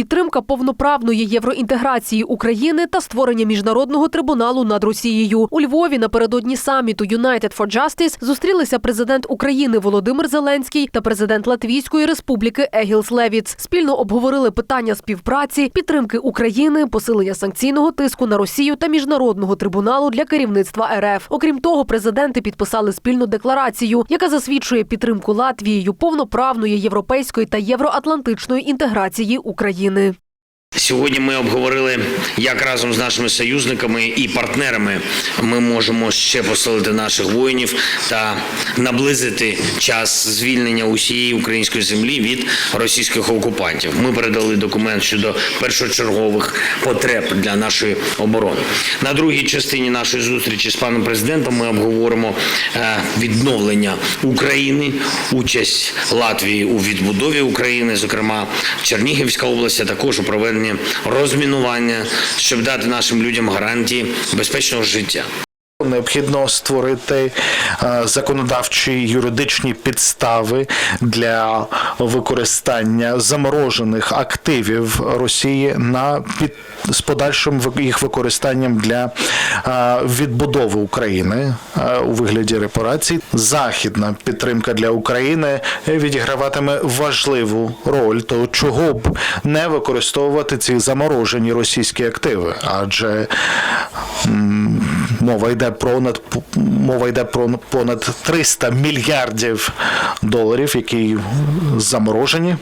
підтримка повноправної євроінтеграції України та створення міжнародного трибуналу над Росією. У Львові напередодні саміту United for Justice зустрілися президент України Володимир Зеленський та президент Латвійської республіки Егілс Левіц. Спільно обговорили питання співпраці, підтримки України, посилення санкційного тиску на Росію та міжнародного трибуналу для керівництва РФ. Окрім того, президенти підписали спільну декларацію, яка засвідчує підтримку Латвією повноправної європейської та євроатлантичної інтеграції України. Сьогодні ми обговорили, як разом з нашими союзниками і партнерами ми можемо ще посилити наших воїнів та наблизити час звільнення усієї української землі від російських окупантів. Ми передали документ щодо першочергових потреб для нашої оборони. На другій частині нашої зустрічі з паном президентом ми обговоримо е, відновлення України, участь Латвії у відбудові України, зокрема Чернігівська область, а також у проведенні розмінування, щоб дати нашим людям гарантії безпечного життя. Необхідно створити е, законодавчі юридичні підстави для використання заморожених активів Росії на під з подальшим їх використанням для е, відбудови України е, у вигляді репарацій. Західна підтримка для України відіграватиме важливу роль. То чого б не використовувати ці заморожені російські активи? Адже мова йде про над мова йде про понад 300 мільярдів доларів, які заморожені.